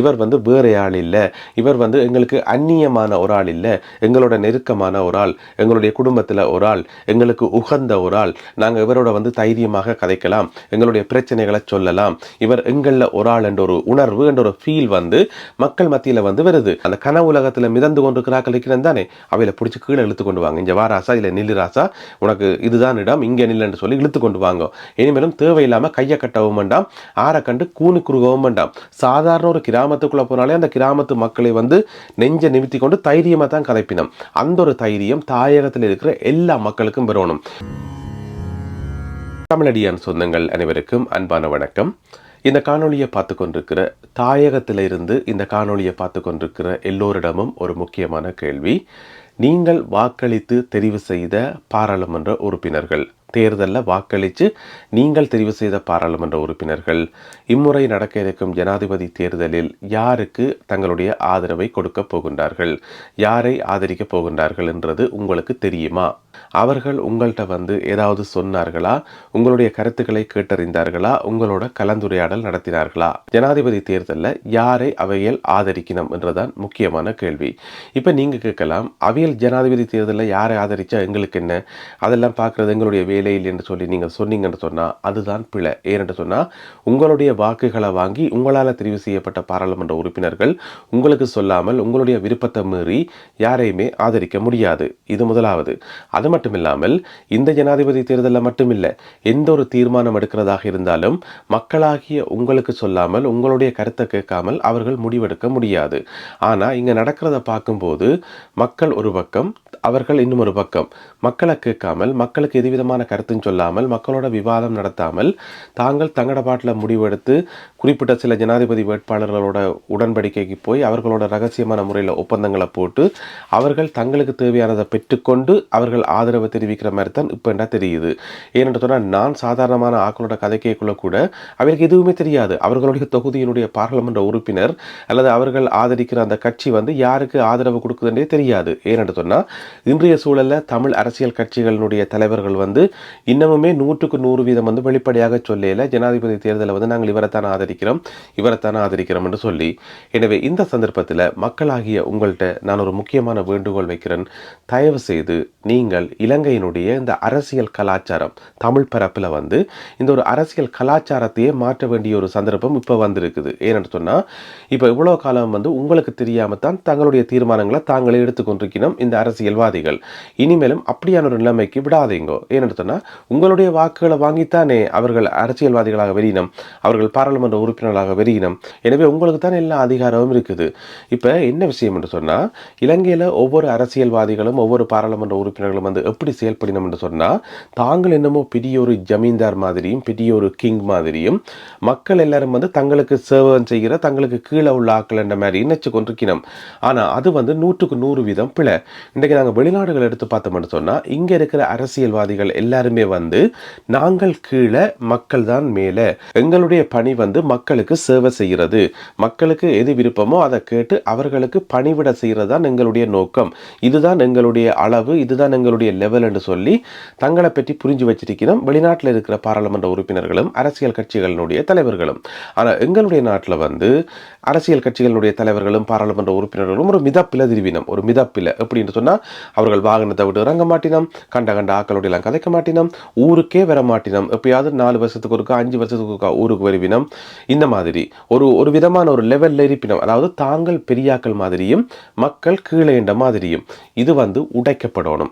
இவர் வந்து வேறு ஆள் இல்லை. இவர் வந்து எங்களுக்கு அந்நியமான ஒரு ஆள் இல்லை. எங்களோட நெருக்கமான ஒரு ஆள் எங்களுடைய குடும்பத்தில் ஒரு ஆள் எங்களுக்கு உகந்த ஒரு ஆள். நாங்கள் இவரோட வந்து தைரியமாக கதைக்கலாம் எங்களுடைய பிரச்சனைகளை சொல்லலாம். இவர் எங்களில் ஒரு ஆள் என்ற ஒரு உணர்வு என்ற ஒரு ஃபீல் வந்து மக்கள் மத்தியில் வந்து வருது. அந்த கனவு உலகத்தில் மிதந்து கொண்டிருக்கிறார்கள் இருக்கிறேன் தானே? அவையில் பிடிச்சி கீழே இழுத்து கொண்டு வாங்க. இங்கே வாராசா இல்லை நில்லுராசா உனக்கு இதுதான் இடம் இங்கே நில்லுன்னு சொல்லி இழுத்து கொண்டு வாங்க. இனிமேலும் தேவையில்லாமல் கையை கட்டவும் வேண்டாம் ஆற கண்டு கூனு குறுகவும் வேண்டாம். சாதாரண ஒரு கிரா கிராமத்துக்குள்ளே போனாலே அந்த கிராமத்து மக்களை வந்து நெஞ்ச நிமித்தி கொண்டு தைரியமாக தான் கதைப்பினம். அந்த ஒரு தைரியம் தாயகத்தில் இருக்கிற எல்லா மக்களுக்கும் பெறணும். தமிழடியான் சொந்தங்கள் அனைவருக்கும் அன்பான வணக்கம். இந்த காணொளியை பார்த்து கொண்டிருக்கிற தாயகத்தில் இருந்து இந்த காணொளியை பார்த்து கொண்டிருக்கிற எல்லோரிடமும் ஒரு முக்கியமான கேள்வி. நீங்கள் வாக்களித்து தெரிவு செய்த பாராளுமன்ற உறுப்பினர்கள் தேர்தலில் வாக்களித்து நீங்கள் தெரிவு செய்த பாராளுமன்ற உறுப்பினர்கள். இம்முறை நடக்க இருக்கும் ஜனாதிபதி தேர்தலில் யாருக்கு தங்களுடைய ஆதரவை கொடுக்க போகின்றார்கள்? யாரை ஆதரிக்கப் போகின்றார்கள் என்றது உங்களுக்கு தெரியுமா? அவர்கள் உங்கள்கிட்ட வந்து ஏதாவது சொன்னார்களா? உங்களுடைய கருத்துக்களை கேட்டறிந்தார்களா? உங்களோட கலந்துரையாடல் நடத்தினார்களா? ஜனாதிபதி தேர்தலில் யாரை அவையில் ஆதரிக்கணும் என்றுதான் முக்கியமான கேள்வி. இப்போ நீங்கள் கேட்கலாம் அவையில் ஜனாதிபதி தேர்தலில் யாரை ஆதரித்தா எங்களுக்கு என்ன? அதெல்லாம் பார்க்குறது எங்களுடைய இல்லை என்று சொல்லி நீங்கள் சொன்னீங்கன்னு சொன்னால் அதுதான் பிழை. ஏனென்று சொன்னால் உங்களுடைய வாக்குகளை வாங்கி உங்களால் தெரிவு செய்யப்பட்ட பாராளுமன்ற உறுப்பினர்கள் உங்களுக்கு சொல்லாமல் உங்களுடைய விருப்பத்தை மீறி யாரையுமே ஆதரிக்க முடியாது. இது முதலாவது. அது மட்டும் இல்லாமல் இந்த ஜனாதிபதி தேர்தலில் மட்டுமில்லை எந்த ஒரு தீர்மானம் எடுக்கிறதாக இருந்தாலும் மக்களாகிய உங்களுக்கு சொல்லாமல் உங்களுடைய கருத்தை கேட்காமல் அவர்கள் முடிவெடுக்க முடியாது. ஆனால் இங்கே நடக்கிறத பார்க்கும்போது மக்கள் ஒரு பக்கம் அவர்கள் இன்னும் ஒரு பக்கம். மக்களை கேட்காமல் மக்களுக்கு எதுவிதமான கருத்தும் சொல்லாமல் மக்களோட விவாதம் நடத்தாமல் தாங்கள் தங்கட பாட்டில் முடிவெடுத்து குறிப்பிட்ட சில ஜனாதிபதி வேட்பாளர்களோட உடன்படிக்கைக்கு போய் அவர்களோட ரகசியமான முறையில் ஒப்பந்தங்களை போட்டு அவர்கள் தங்களுக்கு தேவையானதை பெற்றுக்கொண்டு அவர்கள் ஆதரவை தெரிவிக்கிற மாதிரி தான் இப்போ என்ன தெரியுது. ஏனென்று சொன்னால் நான் சாதாரணமான ஆக்களோட கதை கேட்கல கூட அவருக்கு எதுவுமே தெரியாது. அவர்களுடைய தொகுதியினுடைய பாராளுமன்ற உறுப்பினர் அல்லது அவர்கள் ஆதரிக்கிற அந்த கட்சி வந்து யாருக்கு ஆதரவு கொடுக்குதுன்றே தெரியாது. ஏனென்று சொன்னால் இன்றைய சூழலில் தமிழ் அரசு அரசியல் கட்சிகளுடைய தலைவர்கள் வந்து இன்னமுமே நூற்றுக்கு நூறு வீதம் வந்து வெளிப்படையாக சொல்லல. ஜனாதிபதி தேர்தலை வந்து நாங்கள் இவரைத்தான் ஆதரிக்கிறோம் இவரைத்தான் ஆதரிக்கிறோம் என்று சொல்லி. எனவே இந்த சந்தர்ப்பத்தில் மக்களாகிய உங்கள்கிட்ட நான் ஒரு முக்கியமான வேண்டுகோள் வைக்கிறேன். தயவு செய்து நீங்கள் இலங்கையினுடைய இந்த அரசியல் கலாச்சாரம் தமிழ் பரப்பில் வந்து இந்த ஒரு அரசியல் கலாச்சாரத்தையே மாற்ற வேண்டிய ஒரு சந்தர்ப்பம் இப்போ வந்திருக்குது. ஏன்னு சொன்னால் இப்போ இவ்வளோ காலம் வந்து உங்களுக்கு தெரியாமல் தான் தங்களுடைய தீர்மானங்களை தாங்களே எடுத்துக்கொண்டிருக்கணும் இந்த அரசியல்வாதிகள். இனிமேலும் அப்படியான ஒரு நிலைமைக்கு விடாதீங்கோ. ஏன்னு சொன்னால் உங்களுடைய வாக்குகளை வாங்கித்தானே அவர்கள் அரசியல்வாதிகளாக வெறியினம் அவர்கள் பாராளுமன்ற உறுப்பினர்களாக வெறியினம் எனவே உங்களுக்கு தான் எல்லா அதிகாரமும் இருக்குது. இப்போ என்ன விஷயம் என்று சொன்னால் இலங்கையில் ஒவ்வொரு அரசியல்வாதிகளும் ஒவ்வொரு பாராளுமன்ற உறுப்பினர்களும் வந்து எப்படி செயல்படணும் என்று சொன்னால் தாங்கள் என்னமோ பெரிய ஒரு ஜமீன்தார் மாதிரியும் பெரிய ஒரு கிங் மாதிரியும் மக்கள் எல்லாரும் வந்து தங்களுக்கு சேவம் செய்கிற தங்களுக்கு கீழே உள்ள ஆக்கள் என்ற மாதிரி நினைச்சு கொண்டிருக்கணும் ஆனால் அது வந்து நூற்றுக்கு நூறு வீதம் பிழை. இன்றைக்கு நாங்கள் வெளிநாடுகள் எடுத்து பார்த்தோம்னு சொன்னால் இங்கே இருக்கிற அரசியல்வாதிகள் எல்லாருமே வந்து நாங்கள் கீழே மக்கள் தான் மேலே. எங்களுடைய பணி வந்து மக்களுக்கு சேவை செய்கிறது. மக்களுக்கு எது விருப்பமோ அதை கேட்டு அவர்களுக்கு பணிவிட செய்கிறது தான் எங்களுடைய நோக்கம். இதுதான் எங்களுடைய அளவு இதுதான் எங்களுடைய லெவல் என்று சொல்லி தங்களை பற்றி புரிஞ்சு வச்சிருக்கிறோம். வெளிநாட்டில் இருக்கிற பாராளுமன்ற உறுப்பினர்களும் அரசியல் கட்சிகளினுடைய தலைவர்களும். ஆனால் எங்களுடைய நாட்டில் வந்து அரசியல் கட்சிகளுடைய தலைவர்களும் பாராளுமன்ற உறுப்பினர்களும் ஒரு மிதப்பில திருவினம். ஒரு மிதப்பில. எப்படின்னு சொன்னால் அவர்கள் வாகனத்தை விட்டு இறங்க மாட்டினோம் கண்ட கண்ட ஆக்களோட எல்லாம் கதைக்க மாட்டினோம் ஊருக்கே வர மாட்டினோம். எப்பயாவது நாலு வருஷத்துக்கு ஒருக்கா அஞ்சு வருஷத்துக்கு ஒருக்கா ஊருக்கு வருவினம். இந்த மாதிரி ஒரு ஒரு விதமான ஒரு லெவலில் இருப்பினம். அதாவது தாங்கள் பெரியாக்கள் மாதிரியும் மக்கள் கீழே என்ற மாதிரியும் இது வந்து உடைக்கப்படணும்.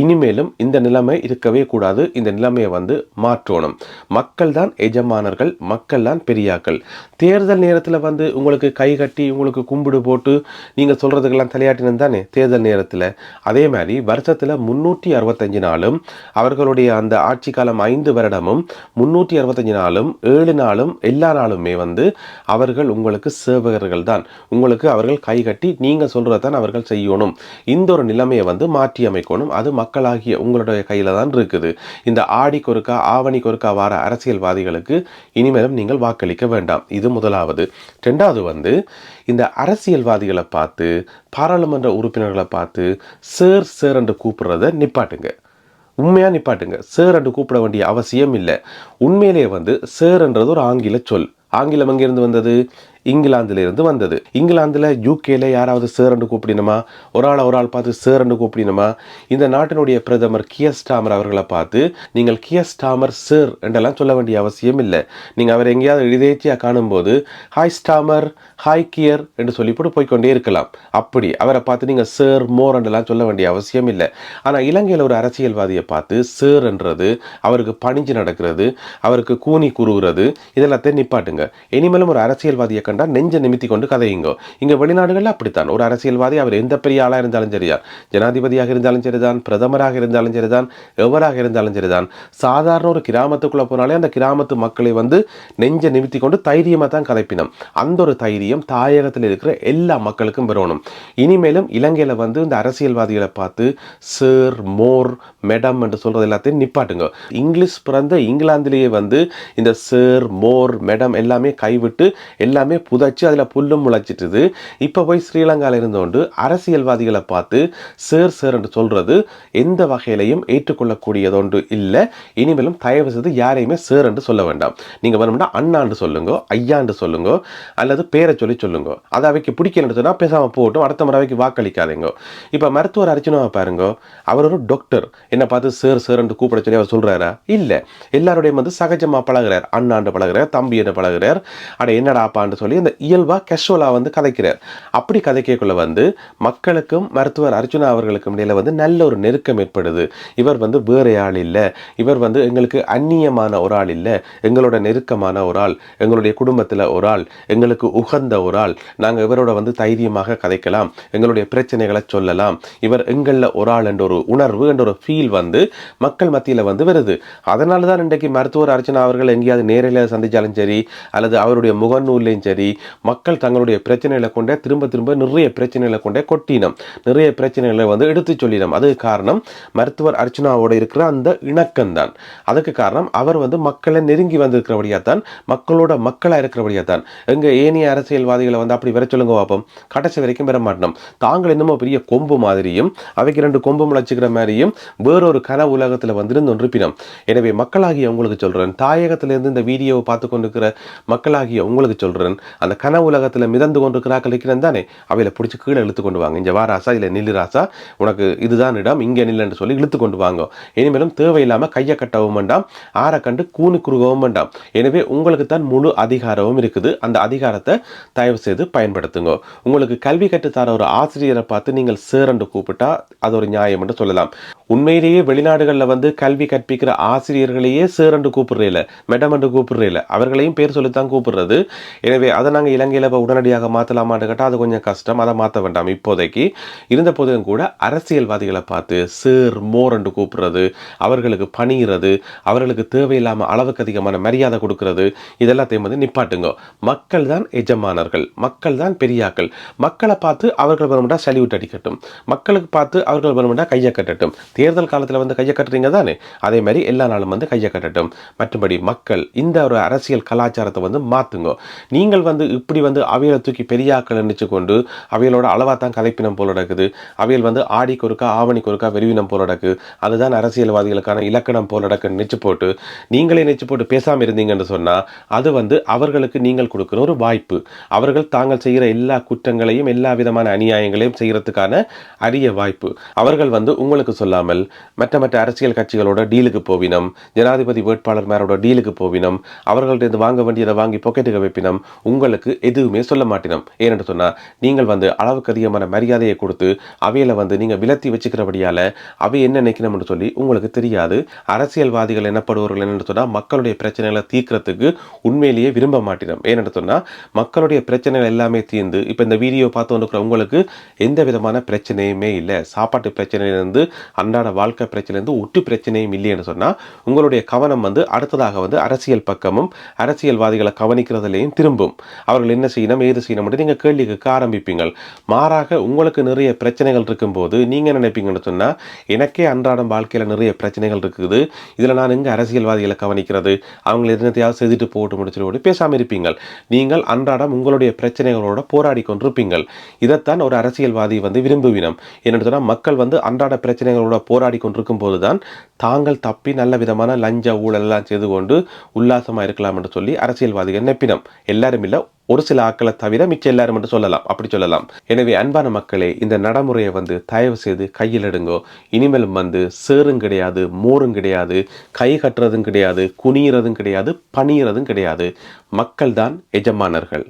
இனிமேலும் இந்த நிலைமை இருக்கவே கூடாது. இந்த நிலைமையை வந்து மாற்றணும். மக்கள் தான் எஜமானர்கள் மக்கள் தான் பெரியாக்கள். தேர்தல் நேரத்தில் வந்து உங்களுக்கு கை கட்டி உங்களுக்கு கும்பிடு போட்டு நீங்கள் சொல்கிறதுக்கெல்லாம் தலையாட்டினம் தானே தேர்தல் நேரத்தில். அதே மாதிரி வருஷத்தில் முன்னூற்றி அறுபத்தஞ்சு நாளும் அவர்களுடைய அந்த ஆட்சி காலம் ஐந்து வருடமும் முன்னூற்றி அறுபத்தஞ்சு நாளும் ஏழு நாளும் எல்லா நாளுமே வந்து அவர்கள் உங்களுக்கு சேவகர்கள் தான். உங்களுக்கு அவர்கள் கை கட்டி நீங்கள் சொல்கிறத தான் அவர்கள் செய்யணும். இந்த ஒரு நிலைமையை வந்து மாற்றி அமைக்கணும் அது மக்களாகிய உங்களுடைய கையில் தான் இருக்குது. இந்த ஆடி கொருக்கா ஆவணி கொருக்கா வார அரசியல்வாதிகளுக்கு இனிமேலும் நீங்கள் வாக்களிக்க வேண்டாம். இது முதலாவது. ரெண்டாவது வந்து இந்த அரசியல்வாதிகளை பார்த்து பாராளுமன்ற உறுப்பினர்களை பார்த்து சேர் சேர் என்று கூப்பிடுறத நிப்பாட்டுங்க. உண்மையாக நிப்பாட்டுங்க. சேர் என்று கூப்பிட வேண்டிய அவசியம் இல்லை. உண்மையிலேயே வந்து சேர்ன்றது ஒரு ஆங்கில சொல். ஆங்கிலம் எங்கிருந்து வந்தது? இங்கிலாந்துலேருந்து வந்தது. இங்கிலாந்தில் யூகேல யாராவது சேரண்டு கூப்பிடணுமா? ஒரு ஆள் ஒரு ஆள் பார்த்து சேரண்டு கூப்பிடணுமா? இந்த நாட்டினுடைய பிரதமர் கியஸ்டாமர் அவர்களை பார்த்து நீங்கள் கியஸ்டாமர் சேர் என்றெல்லாம் சொல்ல வேண்டிய அவசியம் இல்லை. நீங்கள் அவர் எங்கேயாவது எளிதேச்சியா காணும்போது ஹாய் ஸ்டாமர் ஹாய் கியர் என்று சொல்லி போட்டு போய்க்கொண்டே இருக்கலாம். அப்படி அவரை பார்த்து நீங்கள் சேர் மோர் என்றெல்லாம் சொல்ல வேண்டிய அவசியம் இல்லை. ஆனால் இலங்கையில் ஒரு அரசியல்வாதியை பார்த்து சேர் என்றது அவருக்கு பணிஞ்சு நடக்கிறது அவருக்கு கூனி குறுகிறது இதெல்லாத்தையும் நிப்பாட்டுங்க. இனிமேலும் ஒரு அரசியல்வாதியை கண்டா நெஞ்ச நிமித்தி கொண்டு கதையுங்க. இங்க வெளிநாடுகள்ல அப்படித்தான். ஒரு அரசியல்வாதி அவர் எந்த பெரிய ஆளா இருந்தாலும் சரிதான். ஜனாதிபதியாக இருந்தாலும் சரிதான். பிரதமராக இருந்தாலும் சரிதான். எவராக இருந்தாலும் சரிதான். சாதாரண ஒரு கிராமத்துக்குள்ள போனாலே அந்த கிராமத்து மக்களை வந்து நெஞ்ச நிமித்தி கொண்டு தைரியமா தான் கதைப்பினம். அந்த ஒரு தைரியம் தாயகத்தில் இருக்கிற எல்லா மக்களுக்கும் வரணும் இனிமேலும் இலங்கையில வந்து இந்த அரசியல்வாதிகளை பார்த்து சேர் மோர் மேடம் என்று சொல்றது எல்லாத்தையும் நிப்பாட்டுங்க. இங்கிலீஷ் பிறந்த இங்கிலாந்திலேயே வந்து இந்த சேர் மோர் மேடம் எல்லாம் எல்லாமே கைவிட்டு எல்லாமே புதைச்சு அதில் புல்லும் முளைச்சிட்டுது. இப்போ போய் ஸ்ரீலங்கால இருந்தோண்டு அரசியல்வாதிகளை பார்த்து சேர் சேர் என்று சொல்கிறது எந்த வகையிலையும் ஏற்றுக்கொள்ளக்கூடியதொன்று இல்லை. இனிமேலும் தயவு செய்து யாரையுமே சேர் என்று சொல்ல வேண்டாம். நீங்க வேணும்னா அண்ணாண்டு சொல்லுங்க ஐயாண்டு சொல்லுங்க அல்லது பேரை சொல்லி சொல்லுங்க. அதை அவைக்கு பிடிக்கலன்னு சொன்னால் பேசாமல் போகட்டும் அடுத்த முறை அவைக்கு வாக்களிக்காதீங்க. இப்போ மருத்துவர் அர்ச்சனாவை பாருங்க அவர் ஒரு டாக்டர் என்னை பார்த்து சேர் சேர் என்று கூப்பிட சொல்லி அவர் சொல்றாரா? இல்லை. எல்லாருடையும் வந்து சகஜமா பழகுறார். அண்ணாண்டு பழகுறார் தம்பி என்று பழகுறார். அட என்னடாப்பான்னு சொல்லி அந்த இயல்பா கேஷுவலாக வந்து கதைக்கிறார். அப்படி கதைக்கக்குள்ள வந்து மக்களுக்கும் மருத்துவர் அர்ஜுனா அவர்களுக்கும் இடையில வந்து நல்ல ஒரு நெருக்கம் ஏற்படுது. இவர் வந்து வேறு ஆள் இல்லை. இவர் வந்து எங்களுக்கு அந்நியமான ஒரு ஆள் இல்லை. எங்களோட நெருக்கமான ஒரு ஆள். எங்களுடைய குடும்பத்தில் ஒரு ஆள். எங்களுக்கு உகந்த ஒரு ஆள். நாங்கள் இவரோட வந்து தைரியமாக கதைக்கலாம். எங்களுடைய பிரச்சனைகளை சொல்லலாம். இவர் எங்களில் ஒரு ஆள் என்ற ஒரு உணர்வு என்ற ஒரு ஃபீல் வந்து மக்கள் மத்தியில் வந்து வருது. அதனால தான் இன்றைக்கு மருத்துவர் அர்ச்சனா அவர்கள் எங்கேயாவது நேரில் சந்திச்சாலும் சரி அல்லது அவருடைய முகநூல்லையும் சரி மக்கள் தங்களுடைய பிரச்சனைகளை கொண்டே திரும்ப திரும்ப நிறைய பிரச்சனைகளை கொண்டே கொட்டினம். நிறைய பிரச்சனைகளை வந்து எடுத்து சொல்லினோம். அதுக்கு காரணம் மருத்துவர் அர்ச்சனாவோட இருக்கிற அந்த இணக்கம் தான் அதுக்கு காரணம் அவர் வந்து மக்களை நெருங்கி வந்திருக்கிறபடியா தான் மக்களோட மக்களாக இருக்கிறபடியா தான். எங்கள் ஏனைய அரசியல்வாதிகளை வந்து அப்படி வர சொல்லுங்க பார்ப்போம் கடைசி வரைக்கும் பெற மாட்டோம். தாங்கள் என்னமோ பெரிய கொம்பு மாதிரியும் அவைக்கு ரெண்டு கொம்பு முளைச்சிக்கிற மாதிரியும் வேறொரு கன உலகத்தில் வந்திருந்து ஒன்றுப்பினம் எனவே மக்களாகிய உங்களுக்கு சொல்கிறேன் தாயகத்திலிருந்து இந்த வீடியோவை பார்த்து கொண்டிருக்கிற மக்களாகிய உங்களுக்கு சொல்கிறேன் அந்த கன உலகத்தில் மிதந்து கொண்டிருக்கிறார்கள் இருக்கிறேன் தானே? அவையில் பிடிச்சி கீழே இழுத்து கொண்டு வாங்க. இங்கே வாராசா இல்லை நில்லுராசா உனக்கு இதுதான் இடம் இங்கே நில்லுன்னு சொல்லி இழுத்து கொண்டு வாங்க. இனிமேலும் தேவையில்லாமல் கையை கட்டவும் வேண்டாம் ஆரை கண்டு கூனு குறுகவும் வேண்டாம். எனவே உங்களுக்கு தான் முழு அதிகாரமும் இருக்குது. அந்த அதிகாரத்தை தயவு செய்து பயன்படுத்துங்க. உங்களுக்கு கல்வி கற்றுத்தர ஒரு ஆசிரியரை பார்த்து நீங்கள் சேரண்டு கூப்பிட்டா அது ஒரு நியாயம் என்று சொல்லலாம். உண்மையிலேயே வெளிநாடுகளில் வந்து கல்வி கற்பிக்கிற ஆசிரியர்களையே சேரண்டு கூப்பிடுறீல மேடம் என்று கூப்பிடுறீல. அவர்களையும் பேர் சொல்லித்தான் கூப்பிடுறது. எனவே அதை நாங்கள் இலங்கையில் இப்போ உடனடியாக மாற்றலாமான்னு கேட்டால் அது கொஞ்சம் கஷ்டம். அதை மாற்ற வேண்டாம். இப்போதைக்கு இருந்த போதும் கூட அரசியல்வாதிகளை பார்த்து சேர் மோர் என்று கூப்பிடுறது. அவர்களுக்கு பணிகிறது அவர்களுக்கு தேவையில்லாமல் அளவுக்கு அதிகமான மரியாதை கொடுக்கறது. இதெல்லாத்தையும் வந்து நிப்பாட்டுங்க. மக்கள் தான் எஜமானர்கள். மக்கள் தான் பெரியாக்கள். மக்களை பார்த்து அவர்கள் வரும்டா சல்யூட் அடிக்கட்டும். மக்களுக்கு பார்த்து அவர்கள் வரும்டா கையை கட்டட்டும். தேர்தல் காலத்தில் வந்து கையை கட்டுறீங்க தானே? அதே மாதிரி எல்லா நாளும் வந்து கையை கட்டட்டும். மற்றபடி மக்கள் இந்த ஒரு அரசியல் கலாச்சாரத்தை வந்து மாற்றுங்க நீங்கள் வந்து இப்படி வந்து அவையில தூக்கி பெரியாக்கள் நினைச்சு கொண்டு அவையலோட அளவாக தான் கலைப்பினம் போல நடக்குது. அவைகள் வந்து ஆடிக்கு ஒருக்கா ஆவணிக்கு ஒருக்கா வெறிவினம் போல நடக்கு. அதுதான் அரசியல்வாதிகளுக்கான இலக்கணம் போல நடக்குன்னு நினைச்சு போட்டு நீங்களே நினைச்சு போட்டு பேசாமல் இருந்தீங்கன்னு சொன்னால் அது வந்து அவர்களுக்கு நீங்கள் கொடுக்குற ஒரு வாய்ப்பு. அவர்கள் தாங்கள் செய்கிற எல்லா குற்றங்களையும் எல்லா விதமான அநியாயங்களையும் செய்கிறதுக்கான அரிய வாய்ப்பு. அவர்கள் வந்து உங்களுக்கு சொல்லாமல் மற்ற மற்ற அரசியல் கட்சிகளோட டீலுக்கு போவினம் ஜனாதிபதி வேட்பாளர்மாரோட டீலுக்கு போவினம் அவர்கள்ட்ட வாங்க வேண்டியதை வாங்கி பொக்கெட்டுக்கு வைப்பினம் உங்களுக்கு எதுவுமே சொல்ல மாட்டினோம். ஏனென்று சொன்னால் நீங்கள் வந்து அளவுக்கு அதிகமான மரியாதையை கொடுத்து அவையில் வந்து நீங்கள் விலத்தி வச்சுக்கிறபடியால அவை என்ன நினைக்கணும்னு சொல்லி உங்களுக்கு தெரியாது. அரசியல்வாதிகள் எனப்படுவர்கள் என்னென்னு சொன்னால் மக்களுடைய பிரச்சனைகளை தீர்க்கறதுக்கு உண்மையிலேயே விரும்ப மாட்டினோம். ஏனென்று சொன்னால் மக்களுடைய பிரச்சனைகள் எல்லாமே தீர்ந்து இப்போ இந்த வீடியோ பார்த்து வந்துருக்கிற உங்களுக்கு எந்த விதமான பிரச்சனையுமே இல்லை. சாப்பாட்டு பிரச்சனையிலேருந்து அன்றாட வாழ்க்கை பிரச்சனையிலேருந்து ஒட்டு பிரச்சனையும் இல்லைன்னு சொன்னால் உங்களுடைய கவனம் வந்து அடுத்ததாக வந்து அரசியல் பக்கமும் அரசியல்வாதிகளை கவனிக்கிறதுலையும் திரும்பும். அவர்கள் என்ன செய்யணும் ஏது செய்யணும் மட்டும் நீங்கள் கேள்வி கேட்க ஆரம்பிப்பீங்கள். மாறாக உங்களுக்கு நிறைய பிரச்சனைகள் இருக்கும்போது நீங்கள் நினைப்பீங்கன்னு சொன்னால் எனக்கே அன்றாடம் வாழ்க்கையில் நிறைய பிரச்சனைகள் இருக்குது. இதில் நான் எங்கே அரசியல்வாதிகளை கவனிக்கிறது? அவங்களை என்னத்தையாவது செய்துட்டு போட்டு முடிச்சுட்டு பேசாமல் இருப்பீங்கள். நீங்கள் அன்றாடம் உங்களுடைய பிரச்சனைகளோட போராடி கொண்டிருப்பீங்கள். இதைத்தான் ஒரு அரசியல்வாதி வந்து விரும்புவினம். என்னென்னு சொன்னால் மக்கள் வந்து அன்றாட பிரச்சனைகளோட போராடி கொண்டிருக்கும் போது தான் தாங்கள் தப்பி நல்ல விதமான லஞ்ச ஊழலெல்லாம் செய்து கொண்டு உல்லாசமாக இருக்கலாம் என்று சொல்லி அரசியல்வாதிகள் நெப்பினம். எல்லாரும் இல்லை ஒரு சில ஆட்களை தவிர மிச்சம் எல்லாரும் என்று சொல்லலாம். அப்படி சொல்லலாம். எனவே அன்பான மக்களே இந்த நடைமுறையை வந்து தயவு செய்து கையில் எடுங்கோ. இனிமேலும் வந்து சேரும் கிடையாது மோரும் கிடையாது கை கட்டுறதும் கிடையாது குனியறதும் கிடையாது பணியறதும் கிடையாது. மக்கள் தான் எஜமானர்கள்.